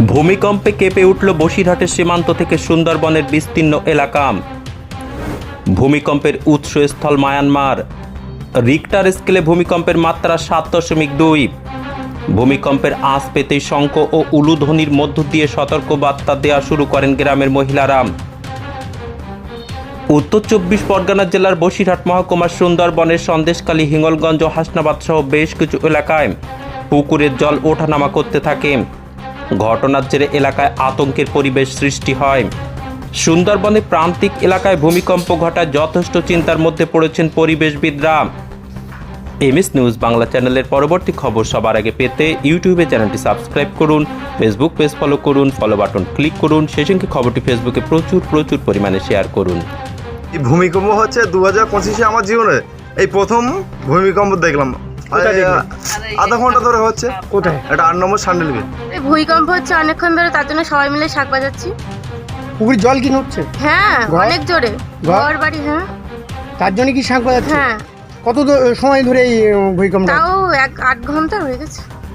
ভূমিকম্পে কেঁপে উঠল বসিরহাটের সীমান্ত থেকে সুন্দরবনের বিস্তীর্ণ এলাকা। ভূমিকম্পের উৎসস্থল মায়ানমার। রিক্টার স্কেলে ভূমিকম্পের মাত্রা সাত দশমিক দুই। ভূমিকম্পের আঁচ পেতেই শঙ্খ ও উলুধ্বনির মধ্য দিয়ে সতর্কবার্তা দেওয়া শুরু করেন গ্রামের মহিলারা। উত্তর চব্বিশ পরগনা জেলার বসিরহাট মহকুমার সুন্দরবনের সন্দেশকালী হিঙ্গলগঞ্জ ও হাসনাবাদ সহ বেশ কিছু এলাকায় পুকুরের জল ওঠানামা করতে থাকে। ঘটনার জেরে এলাকায় আতঙ্কের পরিবেশ সৃষ্টি হয়। সুন্দরবনে প্রান্তিক এলাকায় ভূমিকম্প ঘটায় যথেষ্ট চিন্তার মধ্যে পড়েছেন পরিবেশবিদরা। এমএস নিউজ বাংলা চ্যানেলের পরবর্তী খবর সবার আগে পেতে ইউটিউবে চ্যানেলটি সাবস্ক্রাইব করুন ফেসবুক পেজ ফলো করুন ফলো বাটন ক্লিক করুন সেই সঙ্গে খবরটি ফেসবুকে প্রচুর প্রচুর পরিমাণে শেয়ার করুন। এই ভূমিকম্প হচ্ছে দু হাজার পঁচিশে আমার জীবনে। এই প্রথম ভূমিকম্প দেখলাম। আধা ঘণ্টা ধরে হচ্ছে। কোথায়? এটা আট নম্বর স্যান্ডেল এই ভূমিকম্প হচ্ছে অনেকক্ষণ ধরে তার জন্য সবাই মিলে শাক বাজাচ্ছি। পুকুরে জল কি উঠছে হ্যাঁ ঘর? অনেক জোরে। ঘর? ঘর বাড়ি হ্যাঁ। তার জন্য কি শাক বাজাচ্ছে? হ্যাঁ। কত দ- সময় ধরে এই উম, ভূমিকম্প তাও এক আট ঘণ্টা হয়ে গেছে।